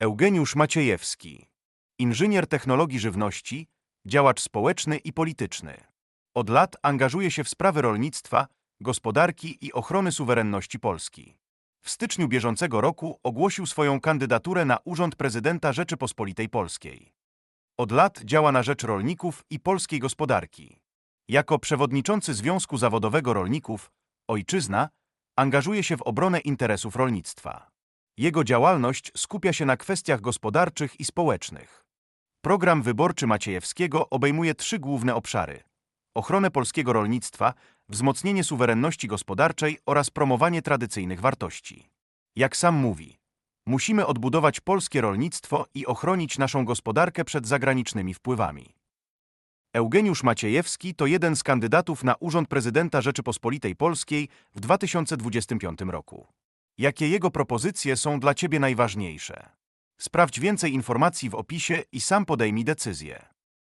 Eugeniusz Maciejewski. Inżynier technologii żywności, działacz społeczny i polityczny. Od lat angażuje się w sprawy rolnictwa, gospodarki i ochrony suwerenności Polski. W styczniu bieżącego roku ogłosił swoją kandydaturę na urząd prezydenta Rzeczypospolitej Polskiej. Od lat działa na rzecz rolników i polskiej gospodarki. Jako przewodniczący Związku Zawodowego Rolników Ojczyzna angażuje się w obronę interesów rolnictwa. Jego działalność skupia się na kwestiach gospodarczych i społecznych. Program wyborczy Maciejewskiego obejmuje trzy główne obszary: ochronę polskiego rolnictwa, wzmocnienie suwerenności gospodarczej oraz promowanie tradycyjnych wartości. Jak sam mówi, musimy odbudować polskie rolnictwo i ochronić naszą gospodarkę przed zagranicznymi wpływami. Eugeniusz Maciejewski to jeden z kandydatów na urząd prezydenta Rzeczypospolitej Polskiej w 2025 roku. Jakie jego propozycje są dla Ciebie najważniejsze? Sprawdź więcej informacji w opisie i sam podejmij decyzję.